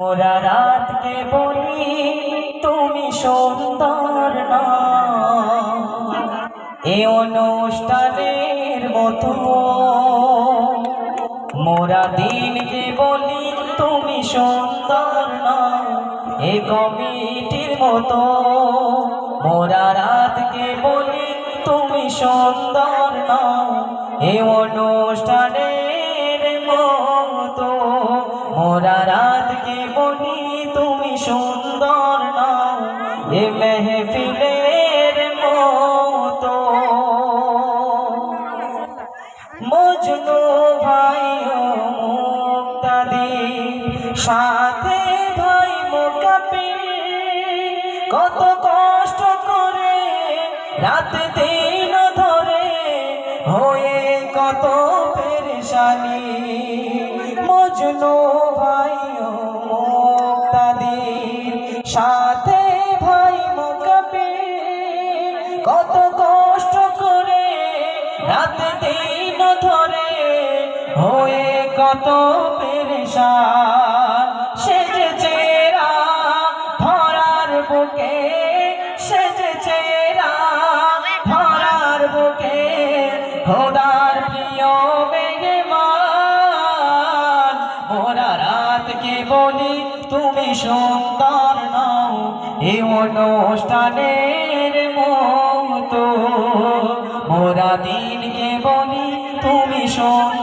ওরা রাতকে বলি, তুমি সুন্দর না এ অনুষ্ঠানের মতো। মোরা দিনকে বলি, তুমি সুন্দর এ কমিটির মতো। মোরা রাতকে বলি, তুমি সুন্দর না এ অনুষ্ঠানের মোরা রাতকে বলি তুমি সুন্দর না এ মেহফিলের মতো। মজনু ভাই ও মুক্তাদি, সাথে ভাই মোকাপে, কত কষ্ট করে রাত দিন ধরে হয়ে কত পেরেশানি। মজনু সাথে ভাই মোকাপে কত কষ্ট করে রাত দিন ধরে হয়ে কত পেরেশান। সেজে চেরা ধরার বুকে সেজে চেরা ধরার বুকে, খোদার প্রিয় বেগমান মোরা রাতকে বলি, তুমি সুন্দর নাও এ অনুষ্ঠানের মতো মোরা দিনকে বলি তুমি সুন্দর